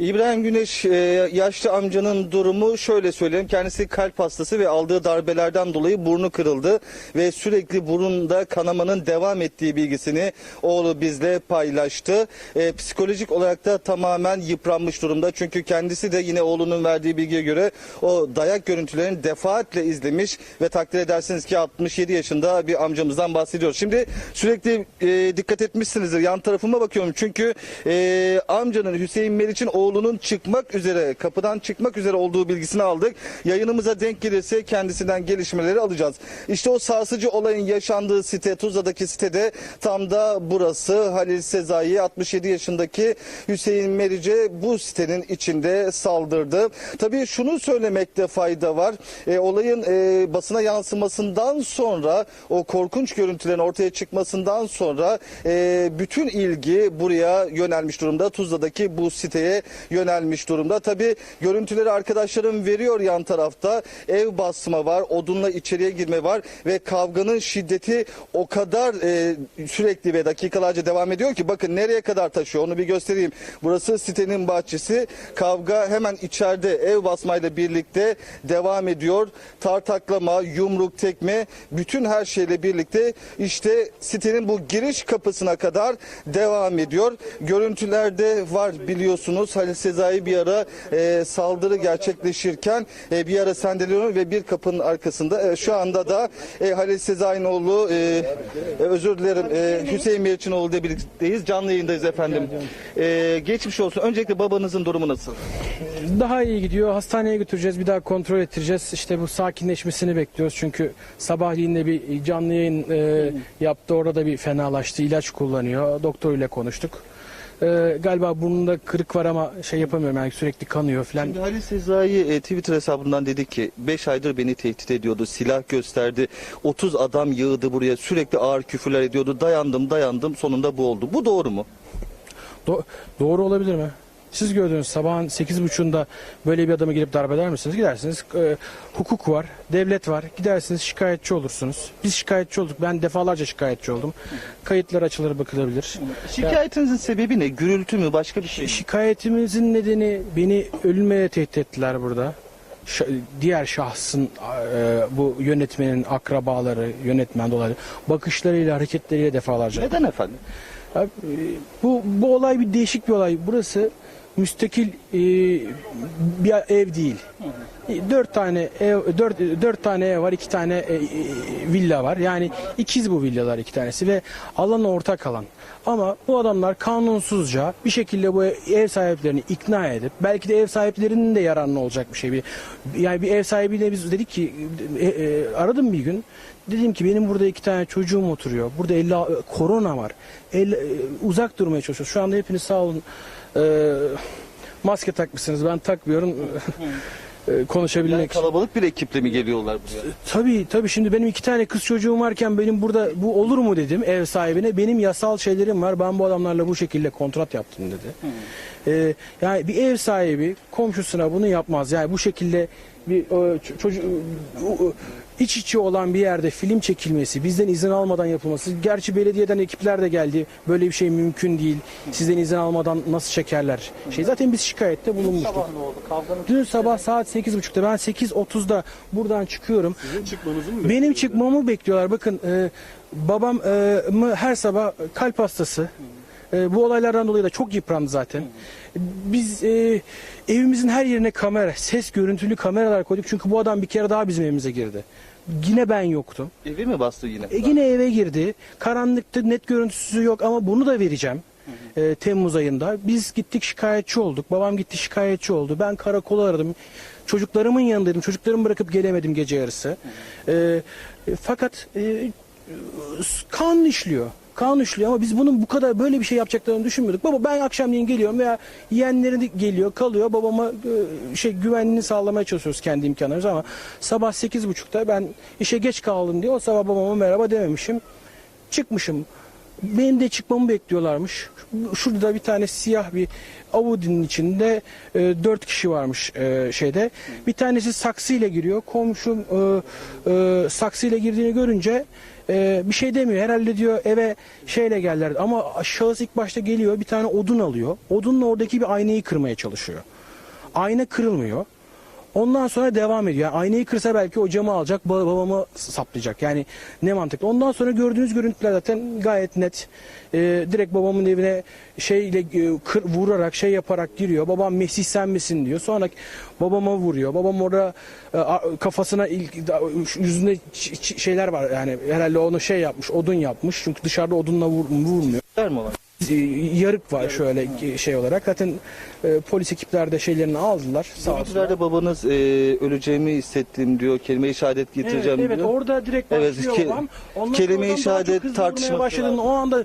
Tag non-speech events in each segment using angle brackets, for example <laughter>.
İbrahim Güneş e, yaşlı amcanın durumu şöyle söyleyeyim. Kendisi kalp hastası ve aldığı darbelerden dolayı burnu kırıldı ve sürekli burunda kanamanın devam ettiği bilgisini oğlu bizle paylaştı. E, psikolojik olarak da tamamen yıpranmış durumda. Çünkü kendisi de yine oğlunun verdiği bilgiye göre o dayak görüntülerini defaatle izlemiş ve takdir edersiniz ki 67 yaşında bir amcamızdan bahsediyoruz. Şimdi sürekli e, dikkat etmişsinizdir. Yan tarafıma bakıyorum çünkü amcanın Hüseyin Meriç'in oğlunun çıkmak üzere kapıdan çıkmak üzere olduğu bilgisini aldık. Yayınımıza denk gelirse kendisinden gelişmeleri alacağız. İşte o sarsıcı olayın yaşandığı site Tuzla'daki sitede tam da burası Halil Sezai 67 yaşındaki Hüseyin Meriç'e bu sitenin içinde saldırdı. Tabii şunu söylemekte fayda var. E, olayın e, basına yansımasından sonra o korkunç görüntülerin ortaya çıkmasından sonra e, bütün ilgi buraya yönelmiş durumda. Tuzla'daki bu siteye yönelmiş durumda. Tabii görüntüleri arkadaşlarım veriyor yan tarafta. Ev basma var, odunla içeriye girme var ve kavganın şiddeti o kadar e, sürekli ve dakikalarca devam ediyor ki bakın nereye kadar taşıyor onu bir göstereyim. Burası sitenin bahçesi. Kavga hemen içeride ev basmayla birlikte devam ediyor. Tartaklama, yumruk, tekme bütün her şeyle birlikte işte sitenin bu giriş kapısına kadar devam ediyor. Görüntülerde var biliyorsunuz Halil Sezai bir ara e, saldırı gerçekleşirken e, bir ara sendeliyor ve bir kapının arkasında. E, şu anda da e, Halil Sezai'nin oğlu e, e, özür dilerim e, Hüseyin Meriç'in ile birlikteyiz. Canlı yayındayız efendim. E, geçmiş olsun. Öncelikle babanızın durumu nasıl? Daha iyi gidiyor. Hastaneye götüreceğiz. Bir daha kontrol ettireceğiz. İşte bu sakinleşmesini bekliyoruz. Çünkü sabahleyin de bir canlı yayın e, yaptı. Orada da bir fenalaştı. İlaç kullanıyor. Doktor ile konuştuk. E, galiba burnunda kırık var ama şey yapamıyorum. Yani sürekli kanıyor falan. Şimdi Halil Sezai e, Twitter hesabından dedi ki 5 aydır beni tehdit ediyordu. Silah gösterdi. 30 adam yığdı buraya. Sürekli ağır küfürler ediyordu. Dayandım dayandım. Sonunda bu oldu. Bu doğru mu? Do- doğru olabilir mi? Siz gördünüz sabahın 8.30'unda böyle bir adamı gelip darp eder misiniz? Gidersiniz. E, hukuk var, devlet var. Gidersiniz şikayetçi olursunuz. Biz şikayetçi olduk. Ben defalarca şikayetçi oldum. Kayıtlar açılır bakılabilir. Şikayetinizin sebebi ne? Gürültü mü? Başka bir şey mi? Şikayetimizin nedeni beni ölmeye tehdit ettiler burada. Ş- diğer şahsın e, bu yönetmenin akrabaları, yönetmen dolayı bakışlarıyla, hareketleriyle defalarca. Neden efendim? Abi, e, bu bu olay bir değişik bir olay. Burası müstakil e, bir ev değil. Dört tane ev, dört, dört tane ev var, iki tane e, e, villa var. Yani ikiz bu villalar iki tanesi ve alan ortak alan. Ama bu adamlar kanunsuzca bir şekilde bu ev sahiplerini ikna edip belki de ev sahiplerinin de yararına olacak bir şey. Bir- Yani bir ev sahibiyle biz dedik ki e, e, aradım bir gün. Dedim ki benim burada iki tane çocuğum oturuyor. Burada 50 korona var. El, e, uzak durmaya çalışıyoruz. Şu anda hepiniz sağ olun. E, maske takmışsınız. Ben takmıyorum. E, konuşabilmek Yani için. kalabalık bir ekiple mi geliyorlar buraya? Tabii tabii şimdi benim iki tane kız çocuğum varken benim burada bu olur mu dedim ev sahibine. Benim yasal şeylerim var. Ben bu adamlarla bu şekilde kontrat yaptım dedi. Ee, yani bir ev sahibi komşusuna bunu yapmaz. Yani bu şekilde bir e, çocuk o- iç içe olan bir yerde film çekilmesi, bizden izin almadan yapılması. Gerçi belediyeden ekipler de geldi. Böyle bir şey mümkün değil. Sizden izin almadan nasıl çekerler? Şey zaten biz şikayette bulunmuştuk. ne oldu? Kavganın Dün sabah saat 8.30'da ben 8.30'da buradan çıkıyorum. Benim çıkmamı bekliyorlar. Bakın e, babam e, mı her sabah kalp hastası. E, bu olaylardan dolayı da çok yıprandı zaten. Biz e, evimizin her yerine kamera, ses görüntülü kameralar koyduk. Çünkü bu adam bir kere daha bizim evimize girdi. Yine ben yoktum. evi mi bastı yine? E, yine eve girdi. Karanlıkta net görüntüsü yok ama bunu da vereceğim. E, Temmuz ayında. Biz gittik şikayetçi olduk. Babam gitti şikayetçi oldu. Ben karakola aradım. Çocuklarımın yanındaydım. Çocuklarımı bırakıp gelemedim gece yarısı. E, e, fakat e, kanun işliyor. Kanun işliyor ama biz bunun bu kadar böyle bir şey yapacaklarını düşünmüyorduk. Baba ben akşamleyin geliyorum veya yeğenleri geliyor kalıyor babama e, şey güvenliğini sağlamaya çalışıyoruz kendi imkanlarımız ama sabah 8.30'da ben işe geç kaldım diye o sabah babama merhaba dememişim. Çıkmışım benim de çıkmamı bekliyorlarmış. Şurada da bir tane siyah bir Audi'nin içinde e, dört kişi varmış e, şeyde. Bir tanesi saksıyla giriyor. Komşum e, e, saksıyla girdiğini görünce e, bir şey demiyor. Herhalde diyor eve şeyle geldiler. Ama şahıs ilk başta geliyor bir tane odun alıyor. Odunla oradaki bir aynayı kırmaya çalışıyor. Ayna kırılmıyor. Ondan sonra devam ediyor. Yani aynayı kırsa belki o camı alacak, ba- babamı saplayacak. Yani ne mantıklı. Ondan sonra gördüğünüz görüntüler zaten gayet net. Ee, direkt babamın evine şeyle e, kır, vurarak, şey yaparak giriyor. Babam Mesih sen misin diyor. Sonra babama vuruyor. Babam orada e, kafasına ilk yüzünde şeyler var. Yani herhalde onu şey yapmış, odun yapmış. Çünkü dışarıda odunla vur, vurmuyor. Der mi olay? E, yarık var şöyle şey olarak. Zaten e, polis ekipler de şeylerini aldılar. Sağ olsunlar. Görüntülerde babanız e, öleceğimi hissettim diyor. Kelime-i şehadet getireceğim evet, evet diyor. orada direkt Evet, başlıyor ke- babam. Ondan kelime-i oradan daha çok şehadet hızlı tartışması vurmaya başladığında o anda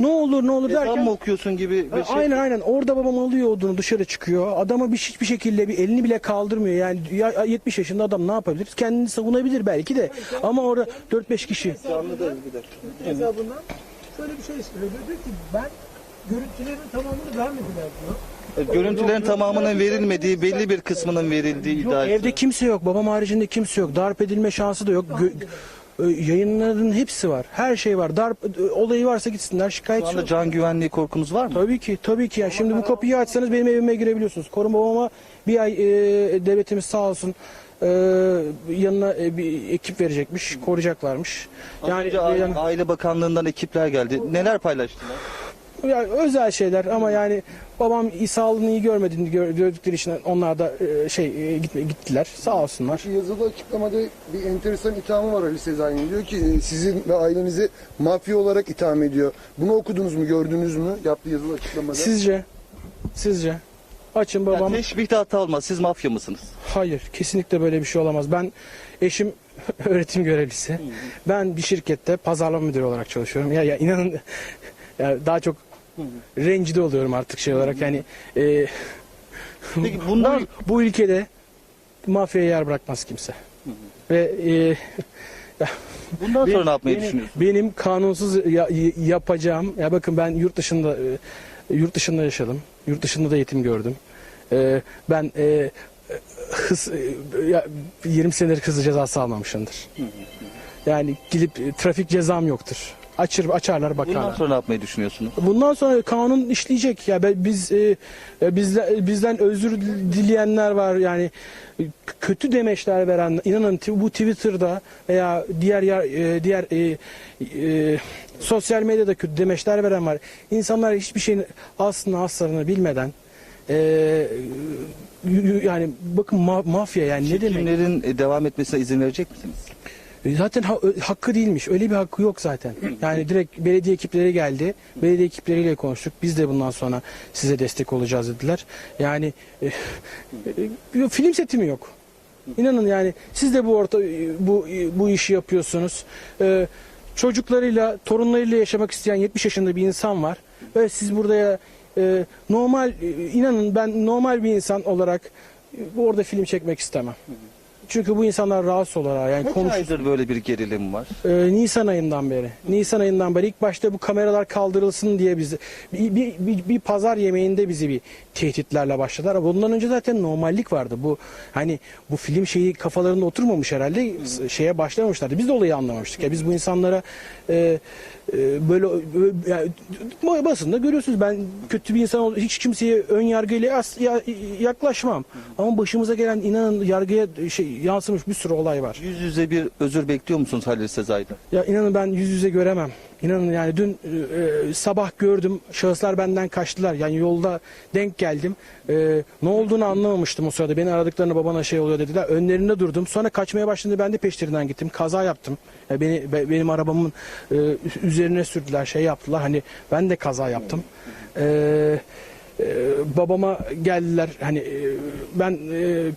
ne olur ne olur Ezan derken mı okuyorsun gibi bir şey. Aynen aynen orada babam alıyor odunu dışarı çıkıyor. Adama bir hiçbir şekilde bir elini bile kaldırmıyor. Yani ya- 70 yaşında adam ne yapabilir? Kendini savunabilir belki de. Ama orada 4-5 kişi. hesabından şöyle bir şey söylüyor. Diyor ki ben görüntülerin tamamını vermediler diyor. Görüntülerin tamamının verilmediği, belli bir kısmının verildiği Yok, iddia evde kimse yok. Babam haricinde kimse yok. Darp edilme şansı da yok. Gö- e, yayınların hepsi var. Her şey var. Darp e, olayı varsa gitsinler Şu şikayetçi. anda olsun. can güvenliği korkunuz var mı? Tabii ki, tabii ki. Yani şimdi bu kapıyı açsanız benim evime girebiliyorsunuz. Koruma babama bir ay e, devletimiz sağ olsun e, yanına e, bir ekip verecekmiş, koruyacaklarmış. Yani, Yani, Önce yani, Aile Bakanlığı'ndan ekipler geldi. Neler paylaştılar? yani özel şeyler ama yani babam sağlığını iyi görmediğini gör- gördükleri için onlar da e, şey e, gitme, gittiler. Sağ olsunlar. Yazılı açıklamada bir enteresan ithamı var Ali Sezai'nin. Diyor ki e, sizin ve ailenizi mafya olarak itham ediyor. Bunu okudunuz mu, gördünüz mü? Yaptığı yazılı açıklamada. Sizce? Sizce? Açın babam. Yani teşbihte hata olmaz. Siz mafya mısınız? Hayır, kesinlikle böyle bir şey olamaz. Ben eşim <laughs> öğretim görevlisi. Ben bir şirkette pazarlama müdürü olarak çalışıyorum. Ya ya inanın <laughs> ya daha çok rencide oluyorum artık şey olarak. Yani e, <laughs> Peki bundan bu, bu ülkede mafyaya yer bırakmaz kimse. Ve e, bundan sonra benim- ne yapmayı benim, düşünüyorsun? Benim kanunsuz ya- yapacağım. Ya bakın ben yurt dışında e, yurt dışında yaşadım. Yurt dışında da eğitim gördüm. E, ben e, hız e, ya, 20 senedir hızlı cezası almamışımdır. Yani gidip e, trafik cezam yoktur. Açır açarlar Bundan bakarlar. sonra ne yapmayı düşünüyorsunuz? Bundan sonra kanun işleyecek. Ya ben- biz e, e, bizden bizden özür dileyenler var. Yani e, kötü demeçler veren inanın t- bu Twitter'da veya diğer yer- e, diğer e, e, sosyal medyada kötü demeçler veren var. İnsanlar hiçbir şeyin aslında aslarını bilmeden e, y- y- yani bakın ma- mafya yani ne demek? Çekimlerin e, devam etmesine izin verecek misiniz? E, Zaten ha- hakkı değilmiş. Öyle bir hakkı yok zaten. Yani direkt belediye ekipleri geldi. Belediye ekipleriyle konuştuk. Biz de bundan sonra size destek olacağız dediler. Yani e, e, film seti mi yok? İnanın yani siz de bu orta e, bu e, bu işi yapıyorsunuz. E, çocuklarıyla, torunlarıyla yaşamak isteyen 70 yaşında bir insan var. Ve siz burada ya, e, normal inanın ben normal bir insan olarak e, orada film çekmek istemem. Çünkü bu insanlar rahatsız olarak yani Kaç konuş aydır böyle bir gerilim var? ee, Nisan ayından beri. Nisan ayından beri ilk başta bu kameralar kaldırılsın diye bizi bir, bir, bir, bir pazar yemeğinde bizi bir tehditlerle başladılar. Bundan önce zaten normallik vardı. Bu hani bu film şeyi kafalarında oturmamış herhalde şeye başlamamışlardı. Biz de olayı anlamamıştık. Ya biz bu insanlara e, böyle, böyle yani, basında görüyorsunuz ben kötü bir insan hiç kimseye ön yargıyla as- ya- yaklaşmam. Ama başımıza gelen inanın yargıya şey yansımış bir sürü olay var. Yüz yüze bir özür bekliyor musunuz Halil Sezai'den? Ya inanın ben yüz yüze göremem. İnanın yani dün e, sabah gördüm şahıslar benden kaçtılar. Yani yolda denk geldim. E, ne olduğunu anlamamıştım o sırada. Beni aradıklarında babana şey oluyor dediler. Önlerinde durdum. Sonra kaçmaya başladığında ben de peşlerinden gittim. Kaza yaptım. Ya beni be- benim arabamın e, üzerine sürdüler, şey yaptılar. Hani ben de kaza yaptım. E, e, babama geldiler. Hani e, ben e,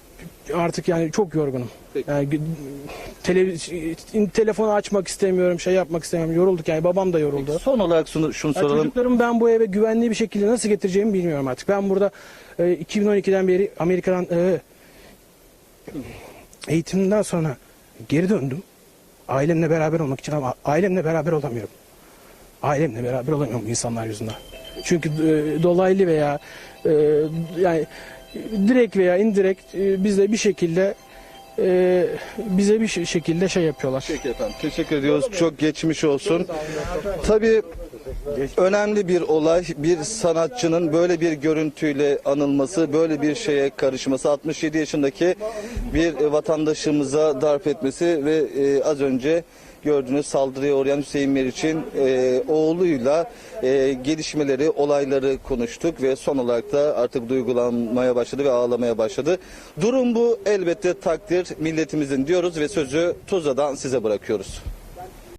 artık yani çok yorgunum. Yani gü- televiz- telefonu açmak istemiyorum, şey yapmak istemiyorum. Yorulduk yani babam da yoruldu. Son olarak şunu, şunu Ya soralım. çocuklarımı ben bu eve güvenli bir şekilde nasıl getireceğimi bilmiyorum artık. Ben burada e, 2012'den beri Amerika'dan e, eğitimden sonra geri döndüm. Ailemle beraber olmak için ama ailemle beraber olamıyorum. ailemle beraber olamıyorum insanlar yüzünden. Çünkü e, dolaylı veya e, yani direkt veya indirekt e, bize bir şekilde e, bize bir şekilde şey yapıyorlar. Peki efendim. Teşekkür ediyoruz. Çok geçmiş olsun. Tabii önemli bir olay bir sanatçının böyle bir görüntüyle anılması, böyle bir şeye karışması, 67 yaşındaki bir vatandaşımıza darp etmesi ve e, az önce gördüğünüz saldırıya uğrayan Hüseyin Meriç'in e, oğluyla e, gelişmeleri, olayları konuştuk ve son olarak da artık duygulanmaya başladı ve ağlamaya başladı. Durum bu elbette takdir milletimizin diyoruz ve sözü Tuzla'dan size bırakıyoruz.